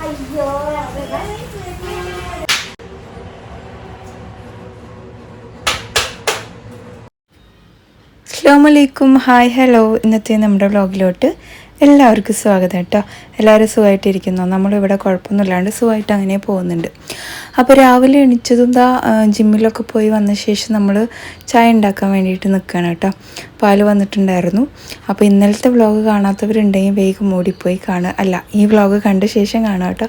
അയ്യോ അസ്ലാമലൈക്കും hi hello. ഇന്നത്തെ നമ്മുടെ വ്ളോഗിലോട്ട് എല്ലാവർക്കും സ്വാഗതം കേട്ടോ. എല്ലാവരും സുഖമായിട്ടിരിക്കുന്നു? നമ്മളിവിടെ കുഴപ്പമൊന്നുമില്ലാണ്ട് സുഖമായിട്ട് അങ്ങനെ പോകുന്നുണ്ട്. അപ്പോൾ രാവിലെ എണീച്ചതും ദാ ജിമ്മിലൊക്കെ പോയി വന്ന ശേഷം നമ്മൾ ചായ ഉണ്ടാക്കാൻ വേണ്ടിയിട്ട് നിൽക്കുകയാണ് കേട്ടോ. പാൽ വന്നിട്ടുണ്ടായിരുന്നു. അപ്പോൾ ഇന്നലത്തെ വ്ളോഗ് കാണാത്തവരുണ്ടെങ്കിൽ വേഗം ഓടിപ്പോയി കാണുക. അല്ല ഈ വ്ളോഗ് കണ്ട ശേഷം കാണുക കേട്ടോ.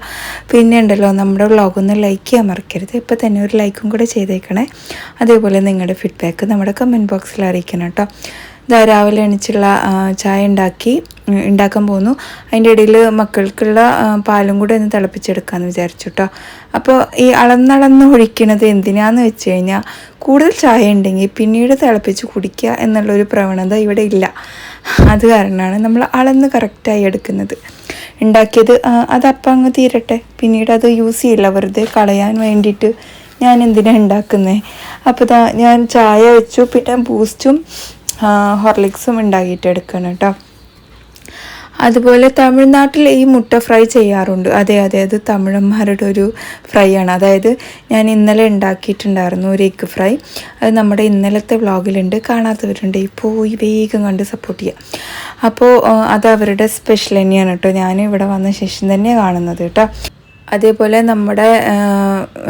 പിന്നെ ഉണ്ടല്ലോ നമ്മുടെ വ്ളോഗ് ഒന്ന് ലൈക്ക് ചെയ്യാൻ മറക്കരുത്. ഇപ്പോൾ തന്നെ ഒരു ലൈക്കും കൂടെ ചെയ്തേക്കണേ. അതേപോലെ നിങ്ങളുടെ ഫീഡ്ബാക്ക് നമ്മുടെ കമന്റ് ബോക്സിൽ അറിയിക്കണം കേട്ടോ. ഇതാ രാവിലെ എണീച്ചുള്ള ചായ ഉണ്ടാക്കി. ഉണ്ടാക്കാൻ പോകുന്നു. അതിന്റെ ഇടയിൽ മക്കൾക്കുള്ള പാലും കൂടെ ഒന്ന് തിളപ്പിച്ചെടുക്കാമെന്ന് വിചാരിച്ചു കേട്ടോ അപ്പോൾ ഈ അളന്നളന്ന് ഒഴിക്കണത് എന്തിനാന്ന് വെച്ച് കഴിഞ്ഞാൽ കൂടുതൽ ചായ ഉണ്ടെങ്കിൽ പിന്നീട് തിളപ്പിച്ച് കുടിക്കുക എന്നുള്ളൊരു പ്രവണത ഇവിടെ ഇല്ല. അത് കാരണമാണ് നമ്മൾ അളന്ന് കറക്റ്റായി എടുക്കുന്നത്. ഉണ്ടാക്കിയത് അത് അപ്പം അങ്ങ് തീരട്ടെ. പിന്നീട് അത് യൂസ് ചെയ്യില്ല വെറുതെ കളയാൻ വേണ്ടിയിട്ട് ഞാൻ എന്തിനാണ് ഉണ്ടാക്കുന്നത് അപ്പോൾ ഞാൻ ചായ വെച്ചു പിന്നെ ബൂസ്റ്റും ഹോർലിക്സും ഉണ്ടാക്കിയിട്ട് എടുക്കണം കേട്ടോ അതുപോലെ തമിഴ്നാട്ടിൽ ഈ മുട്ട ഫ്രൈ ചെയ്യാറുണ്ട്. അതെ അതെ അത് തമിഴന്മാരുടെ ഒരു ഫ്രൈ ആണ്. അതായത് ഞാൻ ഇന്നലെ ഉണ്ടാക്കിയിട്ടുണ്ടായിരുന്നു ഒരു എഗ്ഗ് ഫ്രൈ. അത് നമ്മുടെ ഇന്നലത്തെ വ്ളോഗിലുണ്ട്. കാണാത്തവരുണ്ട്. പോയി വേഗം കണ്ട് സപ്പോർട്ട് ചെയ്യുക അപ്പോൾ അത് അവരുടെ സ്പെഷ്യൽ തന്നെയാണ് കേട്ടോ. ഞാൻ ഇവിടെ വന്ന ശേഷം തന്നെ കാണുന്നത് കേട്ടോ. അതേപോലെ നമ്മുടെ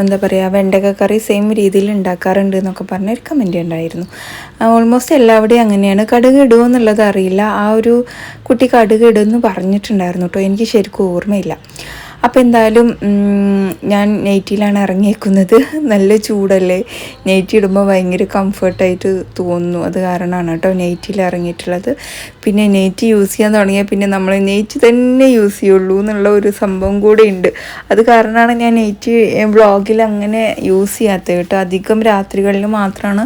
എന്താ പറയുക വെണ്ടക്ക കറി സെയിം രീതിയിൽ ഉണ്ടാക്കാറുണ്ട് എന്നൊക്കെ പറഞ്ഞ ഒരു കമന്റ് ഉണ്ടായിരുന്നു. ഓൾമോസ്റ്റ് എല്ലാവിടെയും അങ്ങനെയാണ്. കടുക് ഇടുമോ എന്നുള്ളത് അറിയില്ല. ആ ഒരു കുട്ടി കടുക് ഇടുമെന്ന് പറഞ്ഞിട്ടുണ്ടായിരുന്നു കേട്ടോ. എനിക്ക് ശരിക്കും ഓർമ്മയില്ല. അപ്പോൾ എന്തായാലും ഞാൻ നൈറ്റിയിലാണ് ഇറങ്ങിയേക്കുന്നത്. നല്ല ചൂടല്ലേ? നൈറ്റി ഇടുമ്പോൾ ഭയങ്കര കംഫർട്ടായിട്ട് തോന്നുന്നു. അത് കാരണമാണ് കേട്ടോ നൈറ്റിയിൽ ഇറങ്ങിയിട്ടുള്ളത്. പിന്നെ നൈറ്റി യൂസ് ചെയ്യാൻ തുടങ്ങിയാൽ പിന്നെ നമ്മൾ നെയ്റ്റി തന്നെ യൂസ് ചെയ്യുള്ളൂ എന്നുള്ള ഒരു സംഭവം കൂടെ ഉണ്ട്. അത് കാരണമാണ് ഞാൻ നെയ്റ്റി വ്ളോഗിൽ അങ്ങനെ യൂസ് ചെയ്യാത്തത് കേട്ടോ. അധികം രാത്രികളിൽ മാത്രമാണ്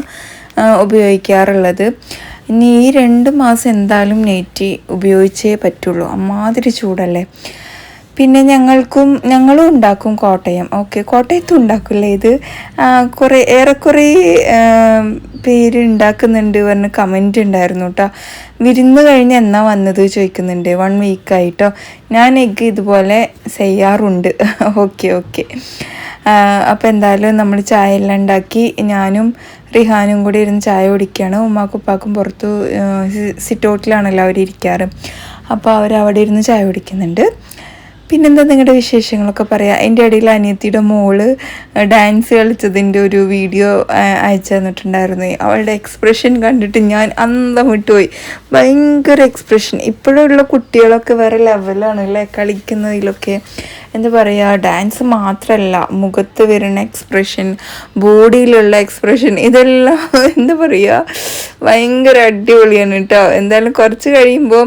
ഉപയോഗിക്കാറുള്ളത്. ഇനി ഈ രണ്ട് മാസം എന്തായാലും നെയ്റ്റി ഉപയോഗിച്ചേ പറ്റുള്ളൂ. അമ്മാതിരി ചൂടല്ലേ? പിന്നെ ഞങ്ങൾക്കും ഞങ്ങളും ഉണ്ടാക്കും കോട്ടയം. ഓക്കെ കോട്ടയത്തും ഉണ്ടാക്കില്ലേ ഇത്? കുറേ ഏറെക്കുറെ പേര് ഉണ്ടാക്കുന്നുണ്ട് പറഞ്ഞ് കമന്റ് ഉണ്ടായിരുന്നു കേട്ടോ വിരുന്ന് കഴിഞ്ഞ് എന്നാ വന്നത് ചോദിക്കുന്നുണ്ട്. വൺ വീക്കായിട്ടോ ഞാൻ എഗ് ഇതുപോലെ ചെയ്യാറുണ്ട്. Okay okay. അപ്പോൾ എന്തായാലും നമ്മൾ ചായ എല്ലാം ഉണ്ടാക്കി ഞാനും റിഹാനും കൂടി ഇരുന്ന് ചായ കുടിക്കുകയാണ് ഉമ്മാക്കും ഉപ്പാക്കും പുറത്ത് സിറ്റൗട്ടിലാണല്ലോ അവർ ഇരിക്കാറ് അപ്പോൾ അവർ അവിടെ ഇരുന്ന് ചായ കുടിക്കുന്നുണ്ട്. പിന്നെന്താ നിങ്ങളുടെ വിശേഷങ്ങളൊക്കെ പറയാം? എന്റെ ഇടയിൽ അനിയത്തിയുടെ മോൾ ഡാൻസ് കളിച്ചതിന്റെ ഒരു വീഡിയോ അയച്ചു തന്നിട്ടുണ്ടായിരുന്നു. അവളുടെ എക്സ്പ്രഷൻ കണ്ടിട്ട് ഞാൻ അന്തം വിട്ടുപോയി. ഭയങ്കര എക്സ്പ്രഷൻ ഇപ്പോഴുള്ള കുട്ടികളൊക്കെ വേറെ ലെവലാണ് അല്ലേ? കളിക്കുന്നതിലൊക്കെ. എന്താ പറയുക ഡാൻസ് മാത്രമല്ല മുഖത്ത് വരുന്ന എക്സ്പ്രഷൻ ബോഡിയിലുള്ള എക്സ്പ്രഷൻ ഇതെല്ലാം എന്താ പറയുക ഭയങ്കര അടിപൊളിയാണ് കേട്ടോ എന്തായാലും കുറച്ച് കഴിയുമ്പോൾ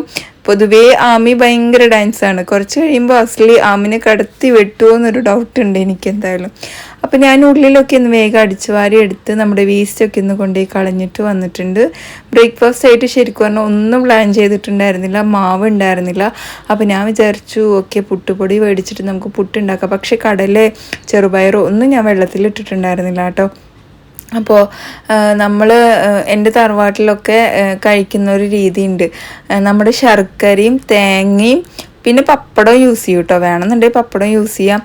പൊതുവേ ആമി ഭയങ്കര ഡാൻസാണ് കുറച്ച് കഴിയുമ്പോൾ അസ്ലി ആമിനെ കടത്തി വെട്ടുമോ എന്നൊരു ഡൗട്ട് ഉണ്ട് എനിക്ക് എന്തായാലും അപ്പോൾ ഞാൻ ഉള്ളിലൊക്കെ ഒന്ന് വേഗം അടിച്ചു വാരി എടുത്ത് നമ്മുടെ വേസ്റ്റൊക്കെ ഒന്ന് കൊണ്ടുപോയി കളഞ്ഞിട്ട് വന്നിട്ടുണ്ട്. ബ്രേക്ക്ഫാസ്റ്റ് ആയിട്ട് ശരിക്കും പറഞ്ഞാൽ ഒന്നും പ്ലാൻ ചെയ്തിട്ടുണ്ടായിരുന്നില്ല. മാവ് ഉണ്ടായിരുന്നില്ല. അപ്പോൾ ഞാൻ വിചാരിച്ചു ഓക്കെ പുട്ടുപൊടി മേടിച്ചിട്ട് നമുക്ക് പുട്ടുണ്ടാക്കാം. പക്ഷേ കടലെ ചെറുപയറോ ഒന്നും ഞാൻ വെള്ളത്തിൽ ഇട്ടിട്ടുണ്ടായിരുന്നില്ല കേട്ടോ. അപ്പോൾ നമ്മൾ എന്റെ തറവാട്ടിലൊക്കെ കഴിക്കുന്ന ഒരു രീതിയുണ്ട്. നമ്മുടെ ശർക്കരയും തേങ്ങയും പിന്നെ പപ്പടം യൂസ് ചെയ്യും കേട്ടോ വേണമെന്നുണ്ടെങ്കിൽ പപ്പടം യൂസ് ചെയ്യാം.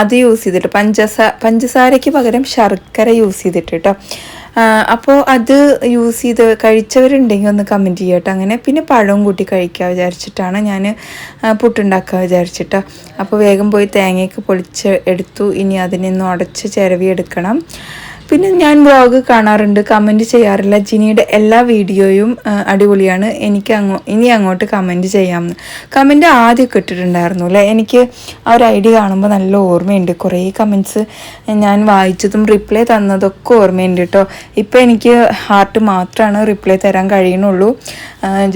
അത് യൂസ് ചെയ്തിട്ട് പഞ്ചസാര പഞ്ചസാരയ്ക്ക് പകരം ശർക്കര യൂസ് ചെയ്തിട്ട് കേട്ടോ അപ്പോൾ അത് യൂസ് ചെയ്ത് കഴിച്ചവരുണ്ടെങ്കിൽ ഒന്ന് കമന്റ് ചെയ്യട്ടോ അങ്ങനെ പിന്നെ പഴവും കൂട്ടി കഴിക്കുക വിചാരിച്ചിട്ടാണ് ഞാൻ പുട്ടുണ്ടാക്കുക വിചാരിച്ചിട്ടോ അപ്പോൾ വേഗം പോയി തേങ്ങയൊക്കെ പൊളിച്ച് എടുത്തു. ഇനി അതിനൊന്ന് ഉടച്ച് ചിരവി എടുക്കണം. പിന്നെ ഞാൻ വ്ളോഗ് കാണാറുണ്ട് കമന്റ് ചെയ്യാറില്ല. ജിനിയുടെ എല്ലാ വീഡിയോയും അടിപൊളിയാണ്. എനിക്ക് അങ്ങോ ഇനി അങ്ങോട്ട് കമന്റ് ചെയ്യാമെന്ന് കമന്റ് ആദ്യമൊക്കെ ഇട്ടിട്ടുണ്ടായിരുന്നു അല്ലേ? എനിക്ക് ആ ഒരു ഐഡിയ കാണുമ്പോൾ നല്ല ഓർമ്മയുണ്ട്. കുറേ കമന്റ്സ് ഞാൻ വായിച്ചതും റിപ്ലൈ തന്നതൊക്കെ ഓർമ്മയുണ്ട് കേട്ടോ. ഇപ്പോൾ എനിക്ക് ഹാർട്ട് മാത്രമാണ് റിപ്ലൈ തരാൻ കഴിയുന്നുള്ളൂ.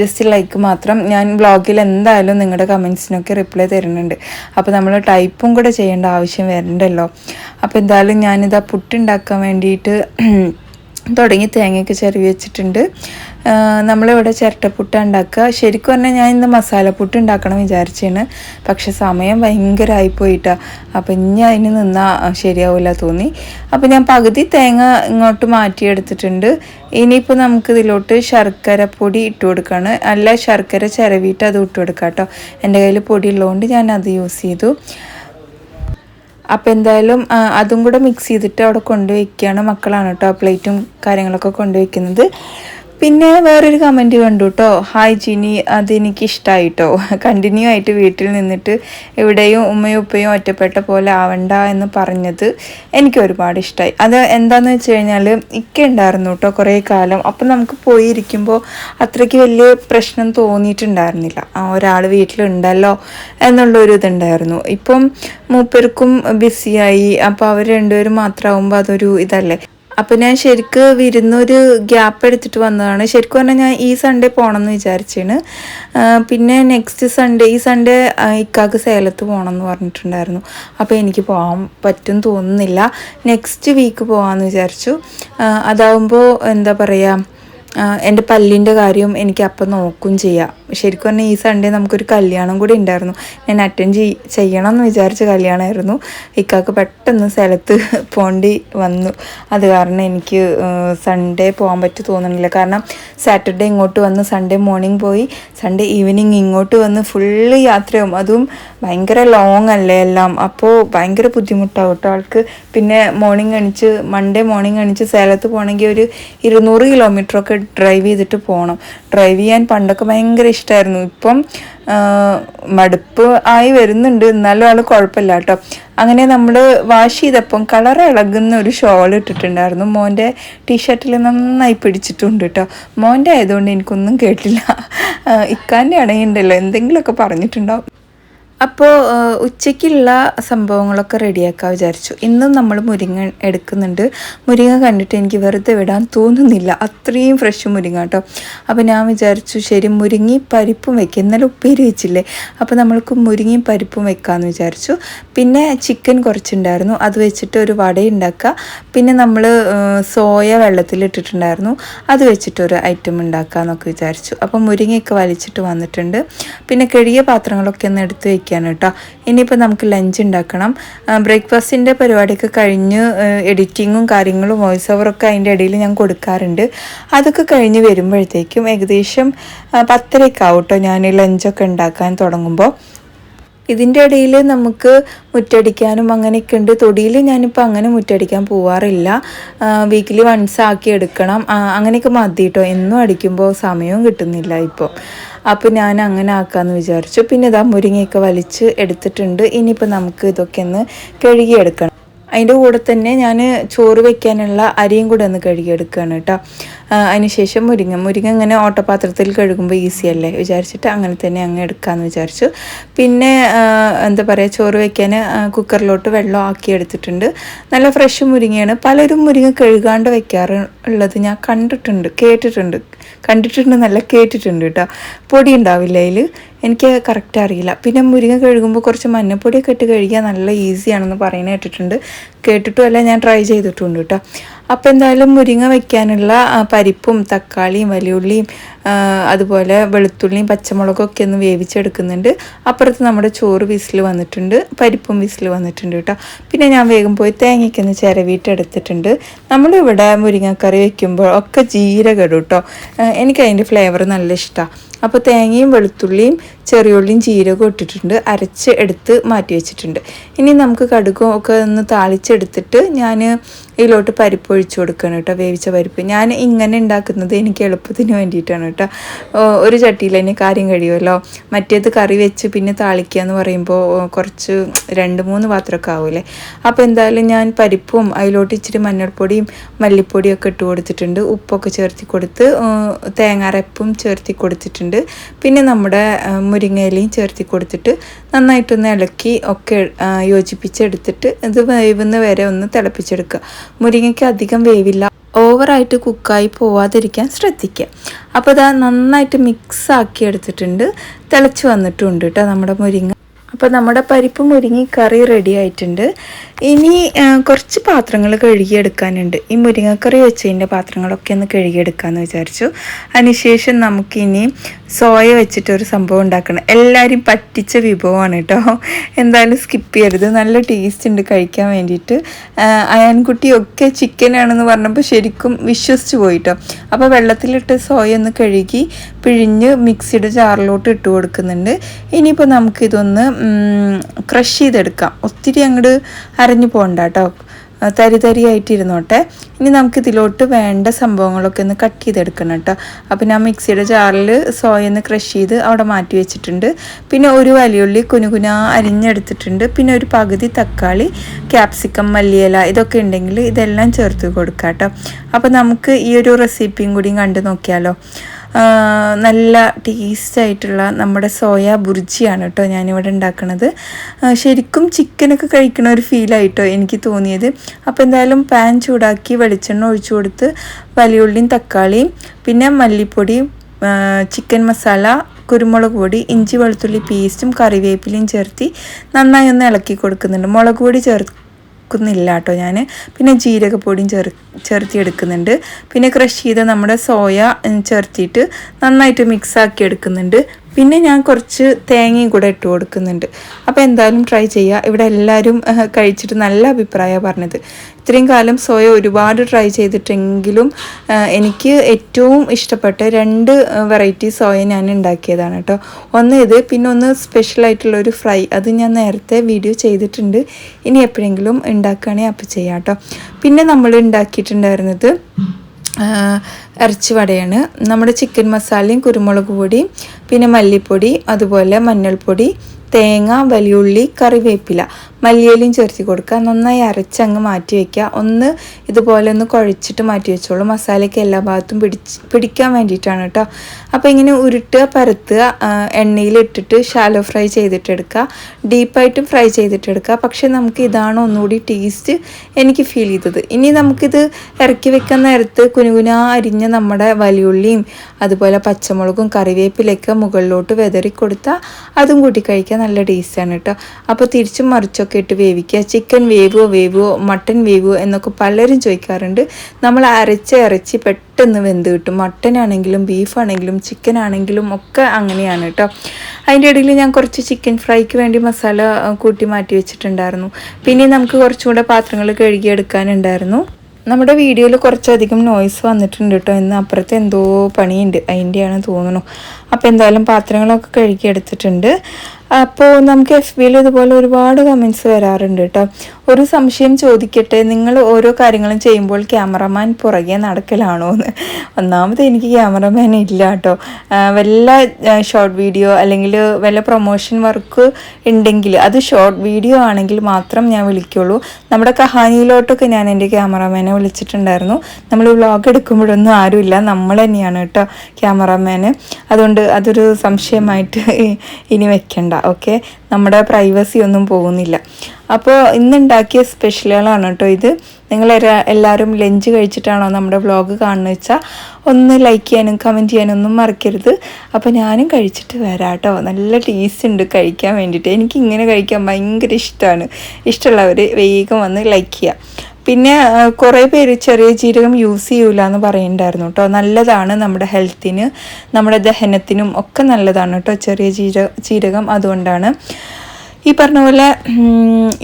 ജസ്റ്റ് ലൈക്ക് മാത്രം ഞാൻ വ്ളോഗിൽ എന്തായാലും നിങ്ങളുടെ കമൻസിനൊക്കെ റിപ്ലൈ തരുന്നുണ്ട്. അപ്പോൾ നമ്മൾ ടൈപ്പും കൂടെ ചെയ്യേണ്ട ആവശ്യം വരണ്ടല്ലോ. അപ്പോൾ എന്തായാലും ഞാനിതാ പുട്ടുണ്ടാക്കാൻ വേണ്ടിയിട്ട് തുടങ്ങി തേങ്ങയൊക്കെ ചിരവി വെച്ചിട്ടുണ്ട്. നമ്മളിവിടെ ചിരട്ടപ്പുട്ട ഉണ്ടാക്കുക. ശരിക്കും പറഞ്ഞാൽ ഞാൻ ഇന്ന് മസാലപ്പുട്ട് ഉണ്ടാക്കണം വിചാരിച്ചാണ്. പക്ഷെ സമയം ഭയങ്കരമായി പോയിട്ടാ. അപ്പം ഇനി അതിന് നിന്നാൽ ശരിയാവില്ല തോന്നി. അപ്പം ഞാൻ പകുതി തേങ്ങ ഇങ്ങോട്ട് മാറ്റിയെടുത്തിട്ടുണ്ട്. ഇനിയിപ്പോൾ നമുക്ക് ഇതിലോട്ട് ശർക്കര പൊടി ഇട്ട് കൊടുക്കുകയാണ് അല്ല ശർക്കര ചിരവിയിട്ട് അത് ഇട്ട് കൊടുക്കാം കേട്ടോ എന്റെ കയ്യിൽ പൊടി ഉള്ളതുകൊണ്ട് ഞാൻ അത് യൂസ് ചെയ്തു. അപ്പോൾ എന്തായാലും അതും കൂടെ മിക്സ് ചെയ്തിട്ട് അവിടെ കൊണ്ടുവയ്ക്കുകയാണ് മക്കളാണ് കേട്ടോ പ്ലേറ്റും കാര്യങ്ങളൊക്കെ കൊണ്ടുവയ്ക്കുന്നത് പിന്നെ വേറൊരു കമന്റ് കണ്ടു കേട്ടോ ഹായ് ജിനി അതെനിക്ക് ഇഷ്ടമായി കേട്ടോ കണ്ടിന്യൂ ആയിട്ട് വീട്ടിൽ നിന്നിട്ട് എവിടെയും ഉമ്മയും ഉപ്പയും ഒറ്റപ്പെട്ട പോലെ ആവണ്ട എന്ന് പറഞ്ഞത് എനിക്ക് ഒരുപാട് ഇഷ്ടമായി അത് എന്താണെന്ന് വെച്ച് കഴിഞ്ഞാൽ ഇക്ക ഉണ്ടായിരുന്നു കേട്ടോ കുറേ കാലം. അപ്പം നമുക്ക് പോയിരിക്കുമ്പോൾ അത്രയ്ക്ക് വലിയ പ്രശ്നം തോന്നിയിട്ടുണ്ടായിരുന്നില്ല. ആ ഒരാൾ വീട്ടിലുണ്ടല്ലോ എന്നുള്ളൊരു ഇതുണ്ടായിരുന്നു. ഇപ്പം മൂപ്പർക്കും ബിസിയായി അപ്പോൾ അവർ രണ്ടുപേരും മാത്രമാകുമ്പോൾ അതൊരു ഇതല്ലേ? അപ്പം ഞാൻ ശരിക്ക് വിരുന്നൊരു ഗ്യാപ്പ് എടുത്തിട്ട് വന്നതാണ്. ശരിക്കും പറഞ്ഞാൽ ഞാൻ ഈ സൺഡേ പോകണം എന്ന് വിചാരിച്ചാണ് പിന്നെ നെക്സ്റ്റ് സൺഡേ ഈ സൺഡേ ഇക്കാക്ക് സേലത്ത് പോകണം എന്ന് പറഞ്ഞിട്ടുണ്ടായിരുന്നു. അപ്പോൾ എനിക്ക് പോകാൻ പറ്റും തോന്നുന്നില്ല. നെക്സ്റ്റ് വീക്ക് പോകാമെന്ന് വിചാരിച്ചു. അതാവുമ്പോൾ എന്താ പറയുക എന്റെ പല്ലിന്റെ കാര്യം എനിക്ക് അപ്പം നോക്കും ചെയ്യാം. ശരിക്കും പറഞ്ഞാൽ ഈ സൺഡേ നമുക്കൊരു കല്യാണം കൂടി ഉണ്ടായിരുന്നു. ഞാൻ അറ്റൻഡ് ചെയ് ചെയ്യണം എന്ന് വിചാരിച്ച കല്യാണമായിരുന്നു. ഇക്കാക്ക് പെട്ടെന്ന് സ്ഥലത്ത് പോണ്ടി വന്നു. അത് കാരണം എനിക്ക് സൺഡേ പോകാൻ പറ്റി തോന്നുന്നില്ല കാരണം സാറ്റർഡേ ഇങ്ങോട്ട് വന്ന് സൺഡേ മോർണിംഗ് പോയി. സൺഡേ ഈവനിങ് ഇങ്ങോട്ട് വന്ന് ഫുള്ള് യാത്രയാവും. അതും ഭയങ്കര ലോങ് അല്ലേ എല്ലാം. അപ്പോൾ ഭയങ്കര ബുദ്ധിമുട്ടാവും കേട്ടോ ആൾക്ക്. പിന്നെ മോർണിംഗ് അണിച്ച് മൺഡേ മോർണിംഗ് അണിച്ച് സേലത്ത് പോകണമെങ്കിൽ ഒരു ഇരുന്നൂറ് കിലോമീറ്റർ ഒക്കെ ഡ്രൈവ് ചെയ്തിട്ട് പോകണം ഡ്രൈവ് ചെയ്യാൻ പണ്ടൊക്കെ ഭയങ്കര ഇഷ്ടമായിരുന്നു ഇപ്പം മടുപ്പ് ആയി വരുന്നുണ്ട്. എന്നാലും ആൾ കുഴപ്പമില്ല കേട്ടോ. അങ്ങനെ നമ്മൾ വാഷ് ചെയ്തപ്പം കളർ ഇളകുന്ന ഒരു ഷോൾ ഇട്ടിട്ടുണ്ടായിരുന്നു. മോന്റെ ടീഷർട്ടിൽ നന്നായി പിടിച്ചിട്ടുണ്ട് കേട്ടോ. മോന്റെ ആയതുകൊണ്ട് എനിക്കൊന്നും കേട്ടില്ല. ഇക്കാന്റെ ആണെങ്കിണ്ടല്ലോ എന്തെങ്കിലുമൊക്കെ പറഞ്ഞിട്ടുണ്ടാവും. അപ്പോൾ ഉച്ചയ്ക്കുള്ള സംഭവങ്ങളൊക്കെ റെഡിയാക്കാൻ വിചാരിച്ചു. ഇന്നും നമ്മൾ മുരിങ്ങ എടുക്കുന്നുണ്ട്. മുരിങ്ങ കണ്ടിട്ട് എനിക്ക് വെറുതെ വിടാൻ തോന്നുന്നില്ല. അത്രയും ഫ്രഷ് മുരിങ്ങ കേട്ടോ. അപ്പോൾ ഞാൻ വിചാരിച്ചു ശരി മുരിങ്ങി പരിപ്പും വെക്കുക ഇന്നലെ ഉപ്പേരി വെച്ചില്ലേ? അപ്പോൾ നമ്മൾക്ക് മുരിങ്ങയും പരിപ്പും വെക്കാമെന്ന് വിചാരിച്ചു. പിന്നെ ചിക്കൻ കുറച്ചുണ്ടായിരുന്നു. അത് വെച്ചിട്ട് ഒരു വട ഉണ്ടാക്കുക. പിന്നെ നമ്മൾ സോയ വെള്ളത്തിൽ ഇട്ടിട്ടുണ്ടായിരുന്നു. അത് വെച്ചിട്ടൊരു ഐറ്റം ഉണ്ടാക്കാമെന്നൊക്കെ വിചാരിച്ചു. അപ്പോൾ മുരിങ്ങയൊക്കെ വലിച്ചിട്ട് വന്നിട്ടുണ്ട്. പിന്നെ കഴുകിയ പാത്രങ്ങളൊക്കെ ഒന്ന് എടുത്ത് വെക്കാൻ കേട്ടോ. ഇനിയിപ്പോൾ നമുക്ക് ലഞ്ച് ഉണ്ടാക്കണം. ബ്രേക്ക്ഫാസ്റ്റിന്റെ പരിപാടിയൊക്കെ കഴിഞ്ഞ് എഡിറ്റിങ്ങും കാര്യങ്ങളും വോയിസ് ഓവറൊക്കെ അതിന്റെ ഇടയിൽ ഞാൻ കൊടുക്കാറുണ്ട്. അതൊക്കെ കഴിഞ്ഞ് വരുമ്പോഴത്തേക്കും ഏകദേശം പത്തരയ്ക്കാവും കേട്ടോ ഞാൻ ലഞ്ചൊക്കെ ഉണ്ടാക്കാൻ തുടങ്ങുമ്പോൾ. ഇതിന്റെ ഇടയിൽ നമുക്ക് മുറ്റടിക്കാനും അങ്ങനെയൊക്കെ ഉണ്ട് തൊടിയിൽ ഞാനിപ്പോൾ അങ്ങനെ മുറ്റടിക്കാൻ പോവാറില്ല. വീക്കിലി വൺസ് ആക്കി എടുക്കണം. അങ്ങനെയൊക്കെ മതി കേട്ടോ എന്നും അടിക്കുമ്പോൾ സമയവും കിട്ടുന്നില്ല ഇപ്പോൾ അപ്പോൾ ഞാൻ അങ്ങനെ ആക്കാമെന്ന് വിചാരിച്ചു. പിന്നെ ഇതാ മുരിങ്ങയൊക്കെ വലിച്ച് എടുത്തിട്ടുണ്ട്. ഇനിയിപ്പോൾ നമുക്ക് ഇതൊക്കെ ഒന്ന് കഴുകിയെടുക്കണം. അതിന്റെ കൂടെ തന്നെ ഞാൻ ചോറ് വെക്കാനുള്ള അരിയും കൂടെ ഒന്ന് കഴുകിയെടുക്കുകയാണ് കേട്ടോ അതിനുശേഷം മുരിങ്ങ മുരിങ്ങ ഇങ്ങനെ ഓട്ടപാത്രത്തിൽ കഴുകുമ്പോൾ ഈസി അല്ലേ? വിചാരിച്ചിട്ട് അങ്ങനെ തന്നെ അങ്ങ് എടുക്കാമെന്ന് വിചാരിച്ചു. പിന്നെ എന്താ പറയുക ചോറ് വയ്ക്കാൻ കുക്കറിലോട്ട് വെള്ളം ആക്കി എടുത്തിട്ടുണ്ട്. നല്ല ഫ്രഷ് മുരിങ്ങയാണ്. പലരും മുരിങ്ങ കഴുകാണ്ട് വയ്ക്കാറ് ഉള്ളത് ഞാൻ കണ്ടിട്ടുണ്ട് കേട്ടിട്ടുണ്ട്. കണ്ടിട്ടുണ്ട് നല്ല കേട്ടിട്ടുണ്ട് കേട്ടോ. പൊടി ഉണ്ടാവില്ല അതിൽ എനിക്ക് കറക്റ്റ് അറിയില്ല. പിന്നെ മുരിങ്ങ കഴുകുമ്പോൾ കുറച്ച് മഞ്ഞപ്പൊടിയൊക്കെ ഇട്ട് കഴുകിയാൽ നല്ല ഈസിയാണെന്ന് പറയുന്നത് കേട്ടിട്ടുണ്ട്. കേട്ടിട്ടുമല്ല ഞാൻ ട്രൈ ചെയ്തിട്ടുണ്ട് കേട്ടോ അപ്പോൾ എന്തായാലും മുരിങ്ങ വയ്ക്കാനുള്ള പരിപ്പും തക്കാളിയും വലിയുള്ളിയും അതുപോലെ വെളുത്തുള്ളിയും പച്ചമുളകൊക്കെ ഒന്ന് വേവിച്ചെടുക്കുന്നുണ്ട്. അപ്പുറത്ത് നമ്മുടെ ചോറ് വിസിൽ വന്നിട്ടുണ്ട് പരിപ്പും വിസിൽ വന്നിട്ടുണ്ട് കേട്ടോ പിന്നെ ഞാൻ വേഗം പോയി തേങ്ങയ്ക്കൊന്ന് ചിരവിട്ടെടുത്തിട്ടുണ്ട് നമ്മളിവിടെ മുരിങ്ങക്കറി വയ്ക്കുമ്പോൾ ഒക്കെ ജീരകം ഇടും കേട്ടോ എനിക്കതിന്റെ ഫ്ലേവർ നല്ല ഇഷ്ടമാണ് അപ്പോൾ തേങ്ങയും വെളുത്തുള്ളിയും ചെറിയുള്ളിയും ജീരകവും ഇട്ടിട്ടുണ്ട്. അരച്ച് എടുത്ത് മാറ്റി വെച്ചിട്ടുണ്ട്. ഇനി നമുക്ക് കടുകും ഒക്കെ ഒന്ന് താളിച്ചെടുത്തിട്ട് ഞാൻ ഇതിലോട്ട് പരിപ്പ് ഒഴിച്ചു കൊടുക്കണം കേട്ടോ വേവിച്ച പരിപ്പ്. ഞാൻ ഇങ്ങനെ ഉണ്ടാക്കുന്നത് എനിക്ക് എളുപ്പത്തിന് വേണ്ടിയിട്ടാണ് കേട്ടോ. ഒരു ചട്ടിയിൽ തന്നെ കാര്യം കഴിയുമല്ലോ? മറ്റേത് കറി വെച്ച് പിന്നെ താളിക്കുക എന്ന് പറയുമ്പോൾ കുറച്ച് രണ്ട് മൂന്ന് പാത്രമൊക്കെ ആവൂലേ അപ്പോൾ എന്തായാലും ഞാൻ പരിപ്പും അതിലോട്ട് ഇച്ചിരി മഞ്ഞൾപ്പൊടിയും മല്ലിപ്പൊടിയും ഒക്കെ ഇട്ട് കൊടുത്തിട്ടുണ്ട്. ഉപ്പൊക്കെ ചേർത്തി കൊടുത്ത് തേങ്ങാരപ്പും ചേർത്തി കൊടുത്തിട്ടുണ്ട്. പിന്നെ നമ്മുടെ മുരിങ്ങയിലയും ചേർത്തി കൊടുത്തിട്ട് നന്നായിട്ടൊന്ന് ഇളക്കി ഒക്കെ യോജിപ്പിച്ചെടുത്തിട്ട് ഇത് വേവുന്ന വരെ ഒന്ന് തിളപ്പിച്ചെടുക്കുക. മുരിങ്ങയ്ക്ക് അധികം വേവില്ല. ഓവറായിട്ട് കുക്കായി പോവാതിരിക്കാൻ ശ്രദ്ധിക്കുക അപ്പോൾ അത് നന്നായിട്ട് മിക്സ് ആക്കി എടുത്തിട്ടുണ്ട്. തിളച്ച് വന്നിട്ടുണ്ട് കേട്ടോ നമ്മുടെ മുരിങ്ങ. അപ്പോൾ നമ്മുടെ പരിപ്പ് മുരിങ്ങി കറി റെഡി ആയിട്ടുണ്ട്. ഇനി കുറച്ച് പാത്രങ്ങൾ കഴുകിയെടുക്കാനുണ്ട്. ഈ മുരിങ്ങക്കറി വെച്ചതിന്റെ പാത്രങ്ങളൊക്കെ ഒന്ന് കഴുകിയെടുക്കാമെന്ന് വിചാരിച്ചു. അതിനുശേഷം നമുക്കിനി സോയ വെച്ചിട്ടൊരു സംഭവം ഉണ്ടാക്കണം. എല്ലാവരും പറ്റിച്ച വിഭവമാണ് കേട്ടോ എന്തായാലും സ്കിപ്പ് ചെയ്യരുത്. നല്ല ടേസ്റ്റ് ഉണ്ട് കഴിക്കാൻ വേണ്ടിയിട്ട്. അയാൻകുട്ടിയൊക്കെ ചിക്കനാണെന്ന് പറഞ്ഞപ്പോൾ ശരിക്കും വിശ്വസിച്ച് പോയിട്ടോ അപ്പോൾ വെള്ളത്തിലിട്ട് സോയ ഒന്ന് കഴുകി പിഴിഞ്ഞ് മിക്സിയുടെ ജാറിലോട്ട് ഇട്ട് കൊടുക്കുന്നുണ്ട്. ഇനിയിപ്പോൾ നമുക്കിതൊന്ന് ക്രഷ് ചെയ്തെടുക്കാം. ഒത്തിരി അങ്ങോട്ട് അരഞ്ഞു പോകണ്ട കേട്ടോ തരി തരി ആയിട്ടിരുന്നോട്ടെ ഇനി നമുക്ക് ഇതിലോട്ട് വേണ്ട സംഭവങ്ങളൊക്കെ ഒന്ന് കട്ട് ചെയ്തെടുക്കണം കേട്ടോ. അപ്പോൾ ഞാൻ മിക്സിയുടെ ജാറിൽ സോയൊന്ന് ക്രഷ് ചെയ്ത് അവിടെ മാറ്റി വെച്ചിട്ടുണ്ട്. പിന്നെ ഒരു വലിയുള്ളി കുനുകുന അരിഞ്ഞെടുത്തിട്ടുണ്ട്. പിന്നെ ഒരു പകുതി തക്കാളി ക്യാപ്സിക്കം മല്ലിയില ഇതൊക്കെ ഉണ്ടെങ്കിൽ ഇതെല്ലാം ചേർത്ത് കൊടുക്കാം കേട്ടോ. അപ്പോൾ നമുക്ക് ഈ ഒരു റെസിപ്പിയും കൂടിയും കണ്ടു നോക്കിയാലോ. നല്ല ടേസ്റ്റ് ആയിട്ടുള്ള നമ്മുടെ സോയ ബുർജിയാണ് കേട്ടോ ഞാനിവിടെ ഉണ്ടാക്കുന്നത് ശരിക്കും ചിക്കനൊക്കെ കഴിക്കണ ഒരു ഫീലായിട്ടോ എനിക്ക് തോന്നിയത്. അപ്പോൾ എന്തായാലും പാൻ ചൂടാക്കി വെളിച്ചെണ്ണ ഒഴിച്ചു കൊടുത്ത് വലിയുള്ളിയും തക്കാളിയും പിന്നെ മല്ലിപ്പൊടിയും ചിക്കൻ മസാല കുരുമുളക് പൊടി ഇഞ്ചി വെളുത്തുള്ളി പേസ്റ്റും കറിവേപ്പിലയും ചേർത്തി നന്നായി ഒന്ന് ഇളക്കി കൊടുക്കുന്നുണ്ട്. മുളക് പൊടി ചേർത്ത് ചേർക്കുന്നില്ല കേട്ടോ ഞാൻ പിന്നെ ജീരകപ്പൊടിയും ചേർ ചേർത്തി എടുക്കുന്നുണ്ട് പിന്നെ ക്രഷ് ചെയ്ത നമ്മുടെ സോയ ചേർത്തിയിട്ട് നന്നായിട്ട് മിക്സ് ആക്കി എടുക്കുന്നുണ്ട് പിന്നെ ഞാൻ കുറച്ച് തേങ്ങയും കൂടെ ഇട്ട് കൊടുക്കുന്നുണ്ട്. അപ്പോൾ എന്തായാലും ട്രൈ ചെയ്യുക ഇവിടെ എല്ലാവരും കഴിച്ചിട്ട് നല്ല അഭിപ്രായമാണ് പറഞ്ഞത്. ഇത്രയും കാലം സോയ ഒരുപാട് ട്രൈ ചെയ്തിട്ടെങ്കിലും എനിക്ക് ഏറ്റവും ഇഷ്ടപ്പെട്ട രണ്ട് വെറൈറ്റി സോയ ഞാൻ ഉണ്ടാക്കിയതാണ് കേട്ടോ. ഒന്ന് ഇത് പിന്നെ ഒന്ന് സ്പെഷ്യലായിട്ടുള്ള ഒരു ഫ്രൈ അത് ഞാൻ നേരത്തെ വീഡിയോ ചെയ്തിട്ടുണ്ട്. ഇനി എപ്പോഴെങ്കിലും ഉണ്ടാക്കുകയാണെങ്കിൽ അപ്പോൾ ചെയ്യാം കേട്ടോ. പിന്നെ നമ്മൾ ഉണ്ടാക്കിയിട്ടുണ്ടായിരുന്നത് ഇറച്ചി വടയാണ് നമ്മുടെ ചിക്കൻ മസാലയും കുരുമുളക് പൊടി പിന്നെ മല്ലിപ്പൊടി അതുപോലെ മഞ്ഞൾപ്പൊടി തേങ്ങ വലിയുള്ളി കറിവേപ്പില. മല്ലിയിലും ചേർത്തി കൊടുക്കുക. നന്നായി അരച്ചങ്ങ് മാറ്റി വയ്ക്കുക ഒന്ന് ഇതുപോലെ ഒന്ന് കുഴച്ചിട്ട് മാറ്റി വെച്ചോളൂ. മസാലയ്ക്ക് എല്ലാ ഭാഗത്തും പിടിച്ച് പിടിക്കാൻ വേണ്ടിയിട്ടാണ് കേട്ടോ. അപ്പോൾ ഇങ്ങനെ ഉരുട്ടുക പരത്തുക എണ്ണയിലിട്ടിട്ട് ഷാലോ ഫ്രൈ ചെയ്തിട്ടെടുക്കുക. ഡീപ്പായിട്ടും ഫ്രൈ ചെയ്തിട്ടെടുക്കുക. പക്ഷേ നമുക്ക് ഇതാണ് ഒന്നുകൂടി ടേസ്റ്റ് എനിക്ക് ഫീൽ ചെയ്തത്. ഇനി നമുക്കിത് ഇറക്കി വെക്കാൻ നേരത്ത് കുനുകുന അരിഞ്ഞ നമ്മുടെ വലിയുള്ളിയും അതുപോലെ പച്ചമുളകും കറിവേപ്പിലൊക്കെ മുകളിലോട്ട് വെതറി കൊടുത്താൽ അതും കൂട്ടി കഴിക്കാൻ നല്ല ടേസ്റ്റാണ് കേട്ടോ. അപ്പോൾ തിരിച്ചും മറിച്ചൊക്കെ ഇട്ട് വേവിക്കുക. ചിക്കൻ വേവോ വേവോ മട്ടൻ വേവോ എന്നൊക്കെ പലരും ചോദിക്കാറുണ്ട്. നമ്മൾ അരച്ച് ഇറച്ചി പെട്ടെന്ന് വെന്ത് കിട്ടും. മട്ടനാണെങ്കിലും ബീഫാണെങ്കിലും ചിക്കൻ ആണെങ്കിലും ഒക്കെ അങ്ങനെയാണ് കേട്ടോ. അതിന്റെ ഇടയിൽ ഞാൻ കുറച്ച് ചിക്കൻ ഫ്രൈക്ക് വേണ്ടി മസാല കൂട്ടി മാറ്റി വെച്ചിട്ടുണ്ടായിരുന്നു. പിന്നെ നമുക്ക് കുറച്ചും കൂടെ പാത്രങ്ങൾ കഴുകിയെടുക്കാനുണ്ടായിരുന്നു. നമ്മുടെ വീഡിയോയിൽ കുറച്ചധികം നോയ്സ് വന്നിട്ടുണ്ട് കേട്ടോ. ഇന്ന് അപ്പുറത്ത് എന്തോ പണിയുണ്ട്. അതിന്റെയാണ് തോന്നുന്നു. അപ്പോൾ എന്തായാലും പാത്രങ്ങളൊക്കെ കഴുകി എടുത്തിട്ടുണ്ട്. അപ്പോൾ നമുക്ക് എഫ് ബിയിൽ ഇതുപോലെ ഒരുപാട് കമൻസ് വരാറുണ്ട് കേട്ടോ ഒരു സംശയം ചോദിക്കട്ടെ നിങ്ങൾ ഓരോ കാര്യങ്ങളും ചെയ്യുമ്പോൾ ക്യാമറമാൻ പുറകെ നടക്കലാണോ എന്ന് ഒന്നാമത് എനിക്ക് ക്യാമറമാൻ ഇല്ല കേട്ടോ വല്ല ഷോർട്ട് വീഡിയോ അല്ലെങ്കിൽ വല്ല പ്രൊമോഷൻ വർക്ക് ഉണ്ടെങ്കിൽ അത് ഷോർട്ട് വീഡിയോ ആണെങ്കിൽ മാത്രം ഞാൻ വിളിക്കുള്ളൂ. നമ്മുടെ കഹാനിയിലോട്ടൊക്കെ ഞാൻ എന്റെ ക്യാമറമാനെ വിളിച്ചിട്ടുണ്ടായിരുന്നു. നമ്മൾ വ്ളോഗ് എടുക്കുമ്പോഴൊന്നും ആരുമില്ല നമ്മൾ തന്നെയാണ് കേട്ടോ ക്യാമറമാന് അതുകൊണ്ട് അതൊരു സംശയമായിട്ട് ഇനി വെക്കണ്ട. ഓക്കെ നമ്മുടെ പ്രൈവസി ഒന്നും പോകുന്നില്ല. അപ്പോൾ ഇന്നുണ്ടാക്കിയ സ്പെഷ്യലുകളാണ് കേട്ടോ ഇത്. നിങ്ങൾ എല്ലാവരും ലഞ്ച് കഴിച്ചിട്ടാണോ നമ്മുടെ വ്ളോഗ് കാണുന്നത് വെച്ചാൽ ഒന്ന് ലൈക്ക് ചെയ്യാനും കമന്റ് ചെയ്യാനും ഒന്നും മറക്കരുത്. അപ്പോൾ ഞാനും കഴിച്ചിട്ട് വരാം കേട്ടോ നല്ല ടേസ്റ്റ് ഉണ്ട് കഴിക്കാൻ വേണ്ടിയിട്ട്. എനിക്ക് ഇങ്ങനെ കഴിക്കാൻ ഭയങ്കര ഇഷ്ടമാണ്. ഇഷ്ടമുള്ളവർ വേഗം വന്ന് ലൈക്ക് ചെയ്യുക പിന്നെ കുറേ പേര് ചെറിയ ജീരകം യൂസ് ചെയ്യൂല എന്ന് പറയുന്നുണ്ടായിരുന്നു കേട്ടോ നല്ലതാണ് നമ്മുടെ ഹെൽത്തിന് നമ്മുടെ ദഹനത്തിനും ഒക്കെ നല്ലതാണ് കേട്ടോ ചെറിയ ജീര ജീരകം അതുകൊണ്ടാണ്. ഈ പറഞ്ഞ പോലെ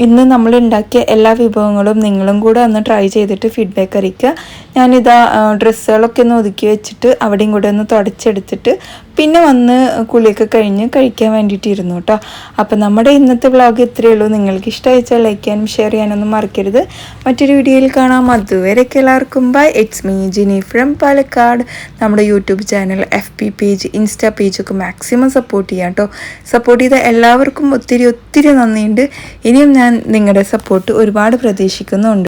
ഇന്ന് നമ്മൾ ഉണ്ടാക്കിയ എല്ലാ വിഭവങ്ങളും നിങ്ങളും കൂടെ ഒന്ന് ട്രൈ ചെയ്തിട്ട് ഫീഡ്ബാക്ക് അറിയിക്കുക. ഞാനിതാ ഡ്രസ്സുകളൊക്കെ ഒന്ന് ഒതുക്കി വെച്ചിട്ട് അവിടെയും കൂടെ ഒന്ന് തുടച്ചെടുത്തിട്ട് പിന്നെ വന്ന് കുളിയൊക്കെ കഴിഞ്ഞ് കഴിക്കാൻ വേണ്ടിയിട്ടിരുന്നു കേട്ടോ. അപ്പോൾ നമ്മുടെ ഇന്നത്തെ വ്ളോഗ് ഇത്രയേ ഉള്ളൂ. നിങ്ങൾക്ക് ഇഷ്ടമായിച്ചാൽ ലൈക്ക് ചെയ്യാനും ഷെയർ ചെയ്യാനൊന്നും മറക്കരുത്. മറ്റൊരു വീഡിയോയിൽ കാണാം. അതുവരെയൊക്കെ എല്ലാവർക്കും bye it's me Jini from Palakkad. നമ്മുടെ YouTube channel F P page insta പേജൊക്കെ maximum support ചെയ്യാം കേട്ടോ. സപ്പോർട്ട് ചെയ്ത എല്ലാവർക്കും ഒത്തിരി ഒത്തിരി നന്ദിയുണ്ട്. ഇനിയും ഞാൻ നിങ്ങളുടെ സപ്പോർട്ട് ഒരുപാട് പ്രതീക്ഷിക്കുന്നുണ്ട്.